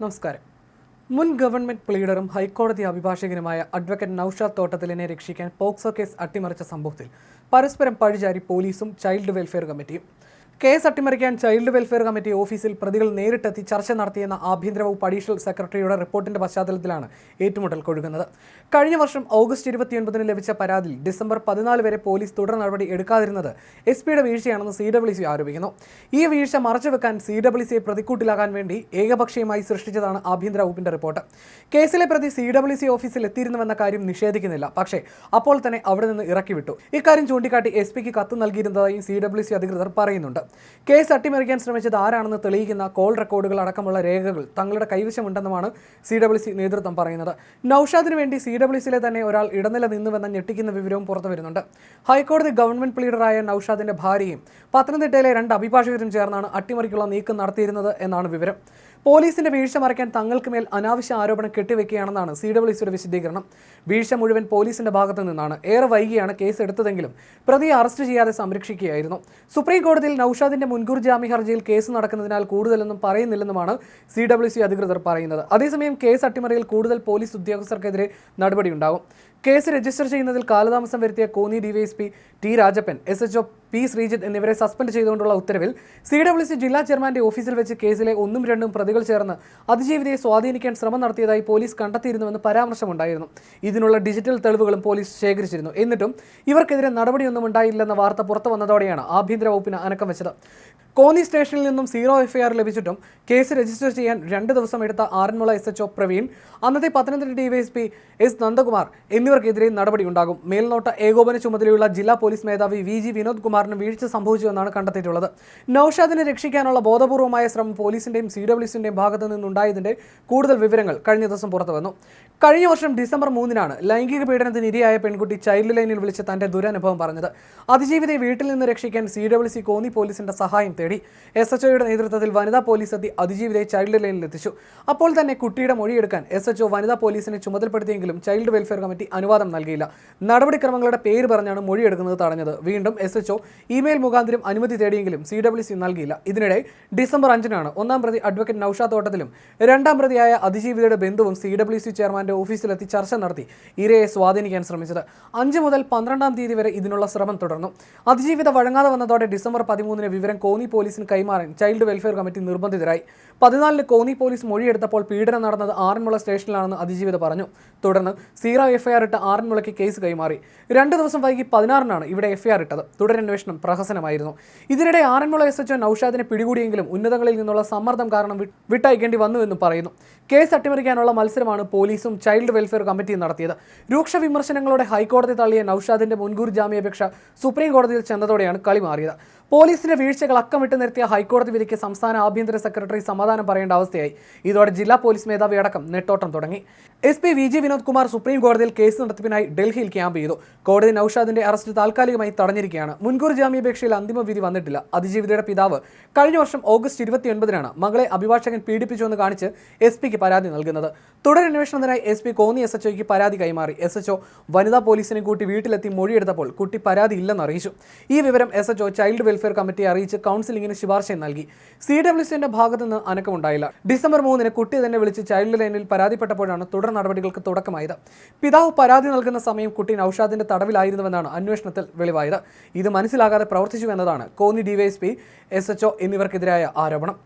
നമസ്കാരം. മുൻ ഗവൺമെന്റ് പ്ലീഡറും ഹൈക്കോടതി അഭിഭാഷകനുമായ അഡ്വക്കേറ്റ് നൌഷാദ് തോട്ടത്തിലിനെ രക്ഷിക്കാൻ പോക്സോ കേസ് അട്ടിമറിച്ച സംഭവത്തിൽ പരസ്പരം പഴിചാരി പോലീസും ചൈൽഡ് വെൽഫെയർ കമ്മിറ്റിയും കേസ് അട്ടിമറിക്കാൻ ചൈൽഡ് വെൽഫെയർ കമ്മിറ്റി ഓഫീസിൽ പ്രതികൾ നേരിട്ടെത്തി ചർച്ച നടത്തിയെന്ന ആഭ്യന്തര വകുപ്പ് അഡീഷണൽ സെക്രട്ടറിയുടെ റിപ്പോർട്ടിന്റെ പശ്ചാത്തലത്തിലാണ് ഏറ്റുമുട്ടൽ കൊഴുകുന്നത് കഴിഞ്ഞ വർഷം ഓഗസ്റ്റ് ഇരുപത്തിയൊൻപതിന് ലഭിച്ച പരാതിയിൽ ഡിസംബർ പതിനാല് വരെ പോലീസ് തുടർ നടപടി എടുക്കാതിരുന്നത് എസ് പിയുടെ വീഴ്ചയാണെന്ന് സി ഡബ്ല്യു സി ആരോപിക്കുന്നു. ഈ വീഴ്ച മറച്ചുവെക്കാൻ സി ഡബ്ല്യു സിയെ പ്രതിക്കൂട്ടിലാകാൻ വേണ്ടി ഏകപക്ഷീയമായി സൃഷ്ടിച്ചതാണ് ആഭ്യന്തര വകുപ്പിന്റെ റിപ്പോർട്ട്. കേസിലെ പ്രതി സി ഡബ്ല്യു സി ഓഫീസിൽ എത്തിയിരുന്നുവെന്ന കാര്യം നിഷേധിക്കുന്നില്ല. പക്ഷേ അപ്പോൾ തന്നെ അവിടെ നിന്ന് ഇറക്കി വിട്ടു ഇക്കാര്യം ചൂണ്ടിക്കാട്ടി എസ് പിക്ക് കത്ത് നൽകിയിരുന്നതായും സി ഡബ്ല്യു സി അധികൃതർ പറയുന്നുണ്ട്. കേസ് അട്ടിമറിക്കാൻ ശ്രമിച്ചത് ആരാണെന്ന് തെളിയിക്കുന്ന കോൾ റെക്കോർഡുകൾ അടക്കമുള്ള രേഖകൾ തങ്ങളുടെ കൈവശമുണ്ടെന്നുമാണ് സി ഡബ്ല്യു സി നേതൃത്വം പറയുന്നത്. നൌഷാദിന് വേണ്ടി സി ഡബ്ല്യു സിയിലെ തന്നെ ഒരാൾ ഇടനില നിന്നുവെന്ന ഞെട്ടിക്കുന്ന വിവരവും പുറത്തു വരുന്നുണ്ട്. ഹൈക്കോടതി ഗവൺമെന്റ് പ്ലീഡറായ നൌഷാദിന്റെ ഭാര്യയും പത്തനംതിട്ടയിലെ രണ്ട് അഭിഭാഷകരും ചേർന്നാണ് അട്ടിമറിക്കുള്ള നീക്കം നടത്തിയിരുന്നത് എന്നാണ് വിവരം. പോലീസിന്റെ വീഴ്ച മറയ്ക്കാൻ തങ്ങൾക്ക് മേൽ അനാവശ്യ ആരോപണം കെട്ടിവെക്കുകയാണെന്നാണ് സി ഡബ്ല്യു സിയുടെ വിശദീകരണം. വീഴ്ച മുഴുവൻ പോലീസിന്റെ ഭാഗത്തു നിന്നാണ്. ഏറെ വൈകിയാണ് കേസ് എടുത്തതെങ്കിലും പ്രതിയെ അറസ്റ്റ് ചെയ്യാതെ സംരക്ഷിക്കുകയായിരുന്നു. സുപ്രീം കോടതിയിൽ നൌഷാദിന്റെ മുൻകൂർ ജാമ്യ ഹർജിയിൽ കേസ് നടക്കുന്നതിനാൽ കൂടുതലൊന്നും പറയുന്നില്ലെന്നുമാണ് സി ഡബ്ല്യു സി അധികൃതർ പറയുന്നത്. അതേസമയം കേസ് അട്ടിമറിയിൽ കൂടുതൽ പോലീസ് ഉദ്യോഗസ്ഥർക്കെതിരെ നടപടിയുണ്ടാകും. കേസ് രജിസ്റ്റർ ചെയ്യുന്നതിൽ കാലതാമസം വരുത്തിയ Konni DYSP T Rajappan S H O P Sreejith എന്നിവരെ സസ്പെൻഡ് ചെയ്തുകൊണ്ടുള്ള ഉത്തരവിൽ സി ഡബ്ല്യു സി ജില്ലാ ചെയർമാന്റെ ഓഫീസിൽ വെച്ച് കേസിലെ ഒന്നും രണ്ടും പ്രതികൾ ചേർന്ന് അതിജീവിതയെ സ്വാധീനിക്കാൻ ശ്രമം നടത്തിയതായി പോലീസ് കണ്ടെത്തിയിരുന്നുവെന്ന് പരാമർശമുണ്ടായിരുന്നു. ഇതിനുള്ള ഡിജിറ്റൽ തെളിവുകളും പോലീസ് ശേഖരിച്ചിരുന്നു. എന്നിട്ടും ഇവർക്കെതിരെ നടപടിയൊന്നും ഉണ്ടായില്ലെന്ന വാർത്ത പുറത്തു വന്നതോടെയാണ് ആഭ്യന്തര വകുപ്പിന് അനക്കം വെച്ചത്. കോന്നി സ്റ്റേഷനിൽ നിന്നും സീറോ എഫ്ഐആർ ലഭിച്ചിട്ടും കേസ് രജിസ്റ്റർ ചെയ്യാൻ രണ്ട് ദിവസം എടുത്ത Aranmula S H O Praveen അന്നത്തെ പത്തനംതിട്ട ഡിവൈഎസ്പി എസ് നന്ദകുമാർ എന്നിവർക്കെതിരെ നടപടിയുണ്ടാകും. മേൽനോട്ട ഏകോപന ചുമതലയുള്ള ജില്ലാ പോലീസ് മേധാവി വി ജി വിനോദ് കുമാറിന് വീഴ്ച സംഭവിച്ചുവെന്നാണ് കണ്ടെത്തിയിട്ടുള്ളത്. നൌഷാദിനെ രക്ഷിക്കാനുള്ള ബോധപൂർവമായ ശ്രമം പോലീസിന്റെയും സി ഡബ്ല്യുസിന്റെയും ഭാഗത്തു നിന്നുണ്ടായതിന്റെ കൂടുതൽ വിവരങ്ങൾ കഴിഞ്ഞ ദിവസം പുറത്തുവന്നു കഴിഞ്ഞ വർഷം ഡിസംബർ മൂന്നിനാണ് ലൈംഗിക പീഡനത്തിന് ഇരയായ പെൺകുട്ടി ചൈൽഡ് ലൈനിൽ വിളിച്ച് തന്റെ ദുരനുഭവം പറഞ്ഞത്. അതിജീവിതയെ വീട്ടിൽ നിന്ന് രക്ഷിക്കാൻ സി ഡബ്ല്യു സി കോന്നി പോലീസിന്റെ സഹായം തേടി എസ് എച്ച് ഒയുടെ നേതൃത്വത്തിൽ വനിതാ പോലീസ് എത്തി അതിജീവിതയെ ചൈൽഡ് ലൈനിൽ എത്തിച്ചു. അപ്പോൾ തന്നെ കുട്ടിയുടെ മൊഴിയെടുക്കാൻ എസ് എച്ച് ഒ വനിതാ പോലീസിനെ ചുമതലപ്പെടുത്തിയെങ്കിലും ചൈൽഡ് വെൽഫെയർ കമ്മിറ്റി അനുവാദം നൽകിയില്ല. നടപടിക്രമങ്ങളുടെ പേര് പറഞ്ഞാണ് മൊഴിയെടുക്കുന്നത് തടഞ്ഞത്. വീണ്ടും എസ് എച്ച് ഒ ഇമെയിൽ മുഖാന്തരം അനുമതി തേടിയെങ്കിലും സി ഡബ്ല്യു സി നൽകിയില്ല. ഇതിനിടെ ഡിസംബർ അഞ്ചിനാണ് ഒന്നാം പ്രതി അഡ്വക്കേറ്റ് നൌഷാ തോട്ടത്തിലും രണ്ടാം പ്രതിയായ അതിജീവിതയുടെ ബന്ധുവും സി ഡബ്ല്യു സി ചെയർമാന്റെ ഓഫീസിലെത്തി ചർച്ച നടത്തി ഇരയെ സ്വാധീനിക്കാൻ ശ്രമിച്ചത്. അഞ്ച് മുതൽ പന്ത്രണ്ടാം തീയതി വരെ ഇതിനുള്ള ശ്രമം തുടർന്നു. അതിജീവിത വഴങ്ങാതെ വന്നതോടെ ഡിസംബർ പതിമൂന്നിന് വിവരം കോന്നി പോലീസിന് കൈമാറാൻ ചൈൽഡ് വെൽഫെയർ കമ്മിറ്റി നിർബന്ധിതരായി. പതിനാലിന് കോന്നി പോലീസ് മൊഴിയെടുത്തപ്പോൾ പീഡനം നടന്നത് ആറന്മുള സ്റ്റേഷനിലാണെന്ന് അതിജീവിത പറഞ്ഞു. തുടർന്ന് സീറോ എഫ്ഐആർ ഇട്ട് ആറന്മുളയ്ക്ക് കേസ് കൈമാറി. രണ്ട് ദിവസം വൈകി പതിനാറിനാണ് ഇവിടെ എഫ്ഐആർ ഇട്ടത്. തുടരന്വേഷണം പ്രഹസനമായിരുന്നു. ഇതിനിടെ ആറന്മുള എസ് എച്ച് നൌഷാദിനെ പിടികൂടിയെങ്കിലും ഉന്നതങ്ങളിൽ നിന്നുള്ള സമ്മർദ്ദം കാരണം വിട്ടയക്കേണ്ടി വന്നുവെന്നും പറയുന്നു. കേസ് അട്ടിമറിക്കാനുള്ള മത്സരമാണ് പോലീസും ചൈൽഡ് വെൽഫെയർ കമ്മിറ്റിയും നടത്തിയത്. രൂക്ഷ വിമർശനങ്ങളോടെ ഹൈക്കോടതി തള്ളിയ നൌഷാദിന്റെ മുൻകൂർ ജാമ്യാപേക്ഷ സുപ്രീം കോടതിയിൽ ചെന്നതോടെയാണ് കളി മാറിയത്. പോലീസിന്റെ വീഴ്ചകൾ അക്കമിട്ട് നിർത്തിയ ഹൈക്കോടതി വിധിക്ക് സംസ്ഥാന ആഭ്യന്തര സെക്രട്ടറി സമാധാനം പറയേണ്ട അവസ്ഥയായി. ഇതോടെ ജില്ലാ പോലീസ് മേധാവി അടക്കം നെട്ടോട്ടം തുടങ്ങി. S P V G Vinod Kumar supreme കോടതിയിൽ കേസ് നടത്തിപ്പിനായി ഡൽഹിയിൽ ക്യാമ്പ് ചെയ്തു. കോടതി നൌഷാദിന്റെ അറസ്റ്റ് താൽക്കാലികമായി തടഞ്ഞിരിക്കുകയാണ്. മുൻകൂർ ജാമ്യാപേക്ഷയിൽ അന്തിമ വിധി വന്നിട്ടില്ല. അതിജീവിതയുടെ പിതാവ് കഴിഞ്ഞ വർഷം ഓഗസ്റ്റ് ഇരുപത്തിയൊൻപതിനാണ് മകളെ അഭിഭാഷകൻ പീഡിപ്പിച്ചുവെന്ന് കാണിച്ച് എസ് പിക്ക് പരാതി നൽകുന്നത്. തുടരന്വേഷണത്തിനായി S P Konni S H ഒക്ക് പരാതി കൈമാറി. എസ് എച്ച് ഒ വനിതാ പോലീസിനെ കൂട്ടി വീട്ടിലെത്തി മൊഴിയെടുത്തപ്പോൾ കുട്ടി പരാതി ഇല്ലെന്ന് അറിയിച്ചു. ഈ വിവരം S H O child welfare കമ്മിറ്റിയെ അറിയിച്ച് കൗൺസിലിംഗിന് ശുപാർശയും നൽകി. സി ഡബ്ല്യു സിന്റെ ഭാഗത്തു നിന്ന് അനക്കമുണ്ടായില്ല. ഡിസംബർ മൂന്നിന് കുട്ടി തന്നെ വിളിച്ച് ചൈൽഡ് ലൈനിൽ പരാതിപ്പെട്ടപ്പോഴാണ് തുടർ നടപടികൾക്ക് തുടക്കമായത്. പിതാവ് പരാതി നൽകുന്ന സമയം കുട്ടി നൌഷാദിന്റെ തടവിലായിരുന്നുവെന്നാണ് അന്വേഷണത്തിൽ വെളിവായത്. ഇത് മനസ്സിലാകാതെ പ്രവർത്തിച്ചു എന്നതാണ് Konni DYSP S H O എന്നിവർക്കെതിരായ ആരോപണം.